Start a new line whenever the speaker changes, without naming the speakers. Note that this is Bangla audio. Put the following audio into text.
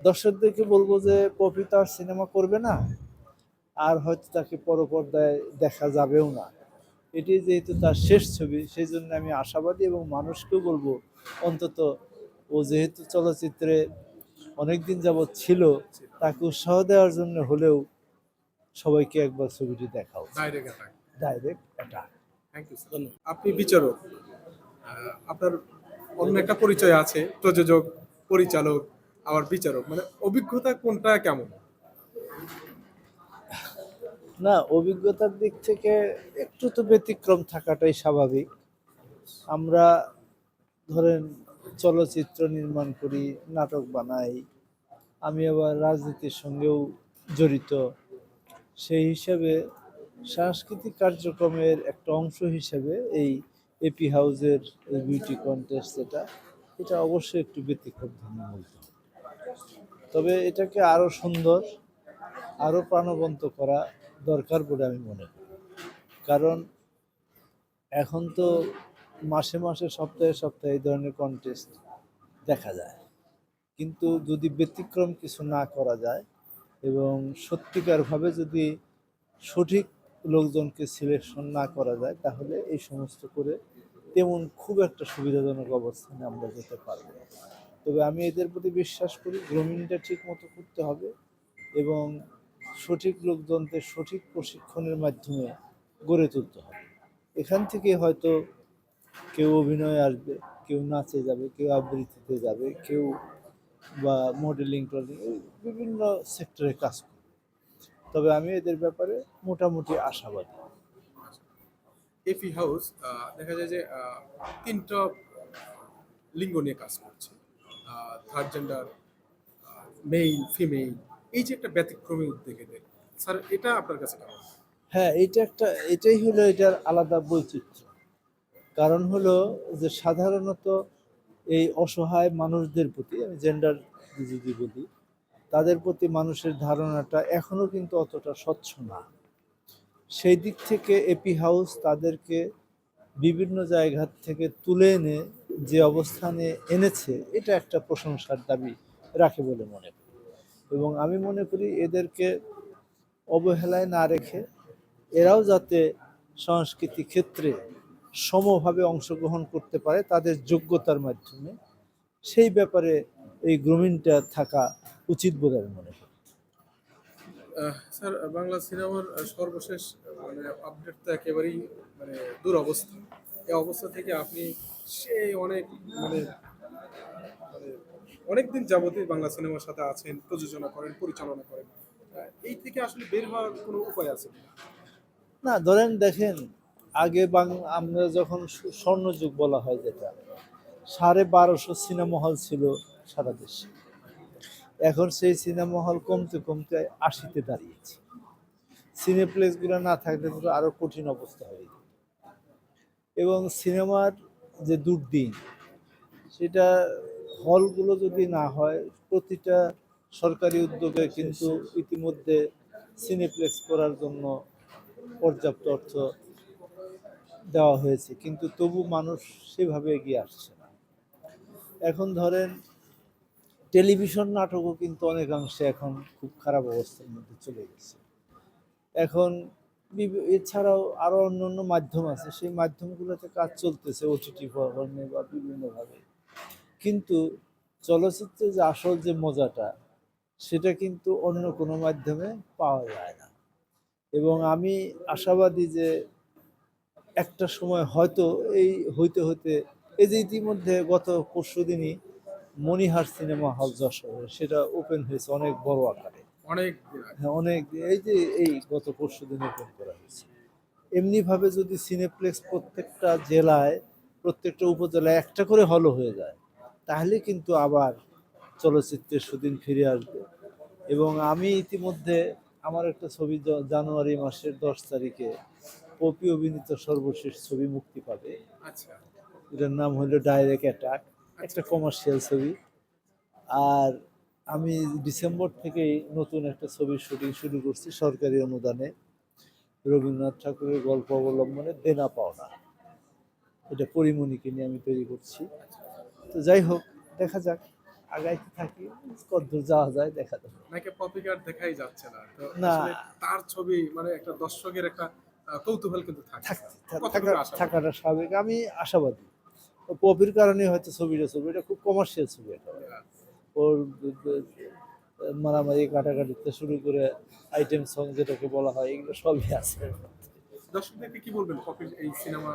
দর্শকদেরকে বলব যে পপি তো আর সিনেমা করবে না আর হয়তো তাকে পরপর্দায় দেখা যাবেও না। এটি যেহেতু তার শেষ ছবি সেই জন্য আমি আশাবাদী এবং মানুষকেও বলব অন্তত ও যেহেতু চলচ্চিত্রে অনেকদিন যাবৎ ছিল তাকে উৎসাহ দেওয়ার জন্য হলেও সবাইকে একবার ছবিটি দেখাও।
ডাইরেক্ট অ্যাটাক আপনি বিচারক আপনার অন্য একটা পরিচয় আছে প্রযোজক পরিচালক। আবার বিচারক মানে অভিজ্ঞতা কোনটা কেমন?
না, অভিজ্ঞতার দিক থেকে একটু তো ব্যতিক্রম থাকাটাই স্বাভাবিক। আমরা ধরেন চলচ্চিত্র নির্মাণ করি, নাটক বানাই, আমি আবার রাজনীতির সঙ্গেও জড়িত। সেই হিসাবে সাংস্কৃতিক কার্যক্রমের একটা অংশ হিসেবে এই এপি হাউজের বিউটি কন্টেস্ট যেটা এটা অবশ্যই একটু ব্যতিক্রম ধর্ম বলতে। তবে এটাকে আরও সুন্দর, আরও প্রাণবন্ত করা দরকার বলে আমি মনে করি কারণ এখন তো মাসে মাসে, সপ্তাহে সপ্তাহে এই ধরনের কন্টেস্ট দেখা যায় কিন্তু যদি ব্যতিক্রম কিছু না করা যায় এবং সত্যিকারভাবে যদি সঠিক লোকজনকে সিলেকশন না করা যায়, তাহলে এই সমস্ত করে তেমন খুব একটা সুবিধাজনক অবস্থানে আমরা যেতে পারব। তবে আমি এদের প্রতি বিশ্বাস করি গ্রোমিংটা ঠিক মতো করতে হবে এবং সঠিক লোকজনদের সঠিক প্রশিক্ষণের মাধ্যমে গড়ে তুলতে হবে। এখান থেকে হয়তো কেউ অভিনয়ে আসবে, কেউ নাচে যাবে, কেউ আবৃত্তিতে যাবে, কেউ বা মডেলিং টডেলিং বিভিন্ন সেক্টরে কাজ করবে। তবে আমি এদের ব্যাপারে মোটামুটি আশাবাদী।
এপি হাউস দেখা যায় যে তিনটা লিঙ্গ নিয়ে কাজ করছে। থার্ড জেন্ডার মেইল ফিমেল এই যে একটা ব্যতিক্রমী উদ্যোগ এদের স্যার, এটা আপনার কাছে কেমন?
হ্যাঁ এটা একটা, এটাই হলো এটার আলাদা বৈচিত্র্য। কারণ হলো যে সাধারণত এই অসহায় মানুষদের প্রতি, আমি জেন্ডার যদি বলি, তাদের প্রতি মানুষের ধারণাটা এখনও কিন্তু অতটা স্বচ্ছ না। সেই দিক থেকে এপি হাউস তাদেরকে বিভিন্ন জায়গা থেকে তুলে এনে যে অবস্থানে এনেছে, এটা একটা প্রশংসার দাবি রাখে বলে মনে করি। এবং আমি মনে করি এদেরকে অবহেলায় না রেখে এরাও যাতে সংস্কৃতি ক্ষেত্রে সমভাবে অংশগ্রহণ করতে পারে তাদের যোগ্যতার মাধ্যমে, সেই ব্যাপারে এই গ্রুমিংটা থাকা উচিত বলে আমি মনে করি।
স্যার, বাংলা সিনেমার সর্বশেষ মানে আপডেট তো একেবারেই মানে দুরবস্থা। এই অবস্থা থেকে আপনি সেই অনেক মানে মানে অনেকদিন যাবতীয় বাংলা সিনেমার সাথে আছেন, প্রযোজনা করেন, পরিচালনা করেন। এই থেকে আসলে বের হওয়ার কোনো উপায় আছে?
না, ধরেন দেখেন, আগে বাং, আমরা যখন স্বর্ণযুগ বলা হয় যেটা, সাড়ে বারোশো সিনেমা হল ছিল সারা দেশে। এখন সেই সিনেমা হল কমতে কমতে আশিতে দাঁড়িয়েছে। সিনেপ্লেক্সগুলো না থাকলে তো আরও কঠিন অবস্থা হয়ে এবং সিনেমার যে দুর্দিন, সেটা হলগুলো যদি না হয়, প্রতিটা সরকারি উদ্যোগে কিন্তু ইতিমধ্যে সিনেপ্লেক্স করার জন্য পর্যাপ্ত অর্থ দেওয়া হয়েছে। কিন্তু তবু মানুষ সেভাবে এগিয়ে আসছে না। এখন ধরেন, টেলিভিশন নাটকও কিন্তু অনেকাংশে এখন খুব খারাপ অবস্থার মধ্যে চলে গেছে। এখন এছাড়াও আরও অন্য অন্য মাধ্যম আছে। সেই মাধ্যমগুলোতে কাজ চলতেছে ওটিটি ফর্মে বা বিভিন্নভাবে। কিন্তু চলচ্চিত্রে যে আসল যে মজাটা সেটা কিন্তু অন্য কোনো মাধ্যমে পাওয়া যায় না। এবং আমি আশাবাদী যে একটা সময় হয়তো এই হইতে হইতে এই যে ইতিমধ্যে গত পরশু দিনই মণিহার সিনেমা হল যশোরে সেটা ওপেন হয়েছে অনেক বড় আকারে।
অনেক
হ্যাঁ অনেক এই যে এই গত পরশু দিন ওপেন করা। এমনিভাবে যদি সিনেপ্লেক্স প্রত্যেকটা জেলায় প্রত্যেকটা উপজেলায় একটা করে হলও হয়ে যায় তাহলে কিন্তু আবার চলচ্চিত্রের সুদিন ফিরে আসবে। এবং আমি ইতিমধ্যে আমার একটা ছবি জানুয়ারি মাসের দশ তারিখে পপি অভিনীত সর্বশেষ ছবি মুক্তি পাবে।
আচ্ছা।
এটার নাম হলো ডাইরেক্ট অ্যাটাক একটা কমার্শিয়াল ছবি। আর আমি ডিসেম্বর থেকেই নতুন একটা ছবির শুটিং শুরু করছি সরকারি অনুদানে। রবীন্দ্রনাথ ঠাকুরের গল্প অবলম্বনে দেনা পাওনা। এটা পরিমণিকে নিয়ে আমি তৈরি করছি। তো যাই হোক দেখা যাক আগাইতে থাকি কতদূর যাওয়া যায় দেখা যাবে
নাকি পপি কার্ড দেখাই যাচ্ছে না তো
না।
তার ছবি মানে একটা দর্শকের একটা কৌতূহল কিন্তু?
থাকাটা স্বাভাবিক আমি আশাবাদী। পপির কারণে হয়তো ছবিটা ছবিটা খুব কমার্শিয়াল ছবি এটা। ওর মারামারি কাটাকাটিতে শুরু করে আইটেম সং যেটাকে বলা হয়, এগুলো সবই আছে।
দর্শকদেরকে কি বলবেন? এই সিনেমা